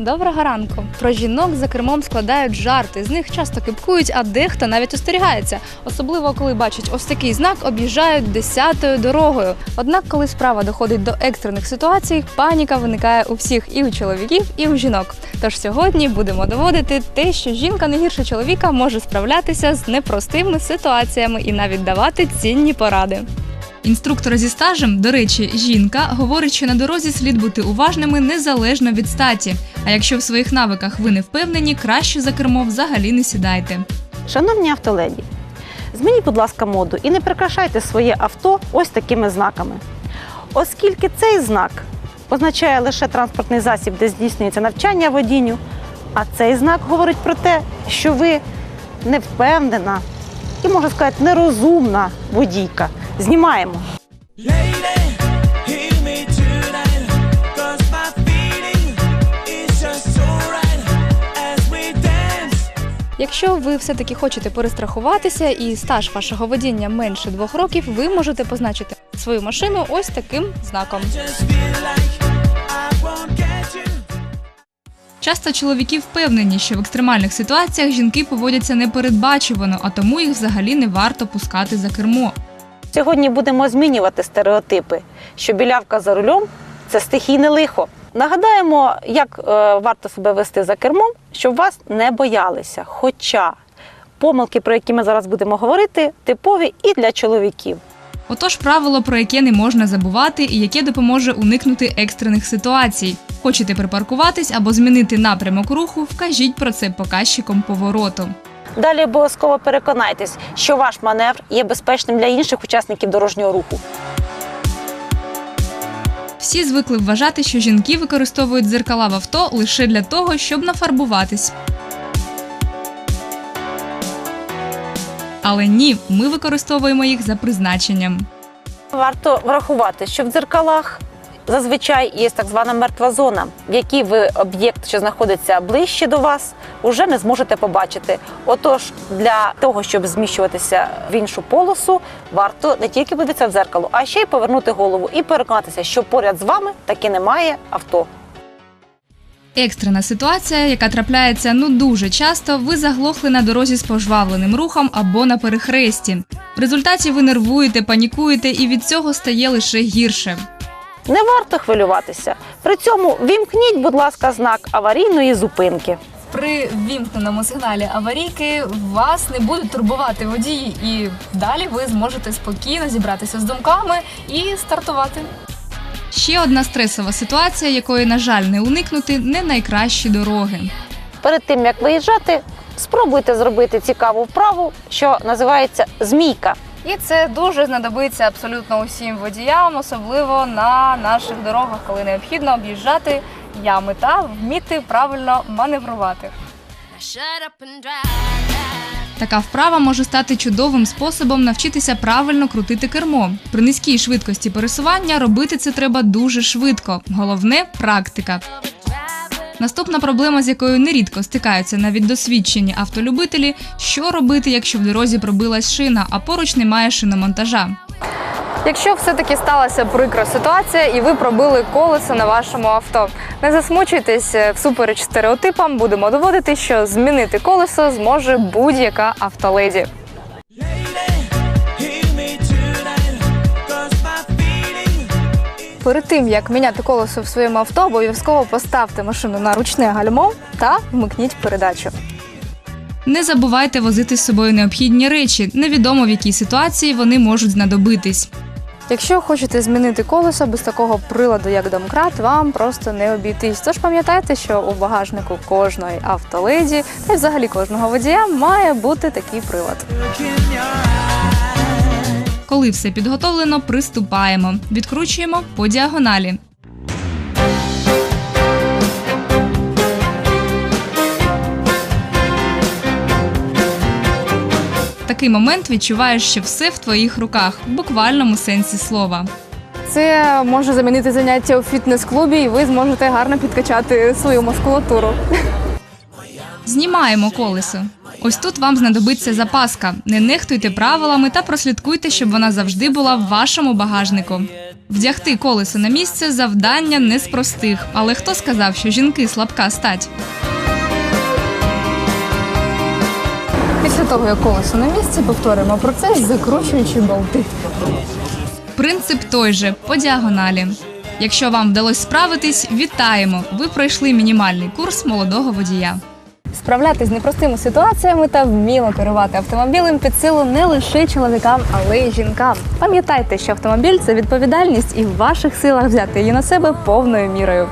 Доброго ранку. Про жінок за кермом складають жарти. З них часто кипкують, а дехто навіть остерігається. Особливо коли бачать ось такий знак, об'їжджають десятою дорогою. Однак, коли справа доходить до екстрених ситуацій, паніка виникає у всіх і у чоловіків, і у жінок. Тож сьогодні будемо доводити те, що жінка не гірше чоловіка може справлятися з непростими ситуаціями і навіть давати цінні поради. Інструктор зі стажем, до речі, жінка, говорить, що на дорозі слід бути уважними незалежно від статі. А якщо в своїх навиках ви не впевнені, краще за кермо взагалі не сідайте. Шановні автоледі, змініть, будь ласка, моду і не прикрашайте своє авто ось такими знаками. Оскільки цей знак означає лише транспортний засіб, де здійснюється навчання водінню, а цей знак говорить про те, що ви не впевнена і, можна сказати, нерозумна водійка. Знімаємо. Якщо ви все-таки хочете перестрахуватися і стаж вашого водіння менше двох років, ви можете позначити свою машину ось таким знаком. Часто чоловіки впевнені, що в екстремальних ситуаціях жінки поводяться непередбачувано, а тому їх взагалі не варто пускати за кермо. Сьогодні будемо змінювати стереотипи, що білявка за рулем це стихійне лихо. Нагадаємо, як е, варто себе вести за кермом, щоб вас не боялися. Хоча помилки, про які ми зараз будемо говорити, типові і для чоловіків. Отож, правило, про яке не можна забувати і яке допоможе уникнути екстрених ситуацій. Хочете припаркуватись або змінити напрямок руху, вкажіть про це показчиком повороту. Далі обов'язково переконайтесь, що ваш маневр є безпечним для інших учасників дорожнього руху. Всі звикли вважати, що жінки використовують дзеркала в авто лише для того, щоб нафарбуватись. Але ні, ми використовуємо їх за призначенням. Варто врахувати, що в дзеркалах зазвичай є так звана мертва зона, в якій ви об'єкт, що знаходиться ближче до вас, уже не зможете побачити. Отож, для того, щоб зміщуватися в іншу полосу, варто не тільки подивитися в дзеркало, а ще й повернути голову і переконатися, що поряд з вами таки немає авто. Екстрена ситуація, яка трапляється ну дуже часто, ви заглохли на дорозі з пожвавленим рухом або на перехресті. В результаті ви нервуєте, панікуєте, і від цього стає лише гірше. Не варто хвилюватися. При цьому вімкніть, будь ласка, знак аварійної зупинки. При ввімкненому сигналі аварійки вас не будуть турбувати водії, і далі ви зможете спокійно зібратися з думками і стартувати. Ще одна стресова ситуація, якої, на жаль, не уникнути, не найкращі дороги. Перед тим як виїжджати, спробуйте зробити цікаву вправу, що називається змійка. І це дуже знадобиться абсолютно усім водіям, особливо на наших дорогах, коли необхідно об'їжджати ями та вміти правильно маневрувати. Така вправа може стати чудовим способом навчитися правильно крутити кермо. При низькій швидкості пересування робити це треба дуже швидко. Головне практика. Наступна проблема, з якою нерідко стикаються навіть досвідчені автолюбителі, що робити, якщо в дорозі пробилась шина, а поруч немає шиномонтажа. Якщо все-таки сталася прикра ситуація і ви пробили колесо на вашому авто, не засмучуйтесь е, всупереч стереотипам. Будемо доводити, що змінити колесо зможе будь-яка автоледі. Перед тим як міняти колесо в своєму авто, обов'язково поставте машину на ручне гальмо та вмикніть передачу. Не забувайте возити з собою необхідні речі. Невідомо в якій ситуації вони можуть знадобитись. Якщо хочете змінити колесо без такого приладу, як домкрат, вам просто не обійтись. Тож пам'ятайте, що у багажнику кожної автоледі та й взагалі кожного водія має бути такий прилад. Коли все підготовлено, приступаємо. Відкручуємо по діагоналі. Такий момент відчуваєш, що все в твоїх руках, в буквальному сенсі слова. Це може замінити заняття у фітнес-клубі, і ви зможете гарно підкачати свою мускулатуру. Знімаємо колесо. Ось тут вам знадобиться запаска. Не нехтуйте правилами та прослідкуйте, щоб вона завжди була в вашому багажнику. Вдягти колесо на місце завдання не з простих, але хто сказав, що жінки слабка стать? Після того, як колесо на місці, повторимо процес, закручуючи болти. Принцип той же по діагоналі. Якщо вам вдалося справитись, вітаємо! Ви пройшли мінімальний курс молодого водія. Справлятись з непростими ситуаціями та вміло керувати автомобілем під силу не лише чоловікам, але й жінкам. Пам'ятайте, що автомобіль це відповідальність, і в ваших силах взяти її на себе повною мірою.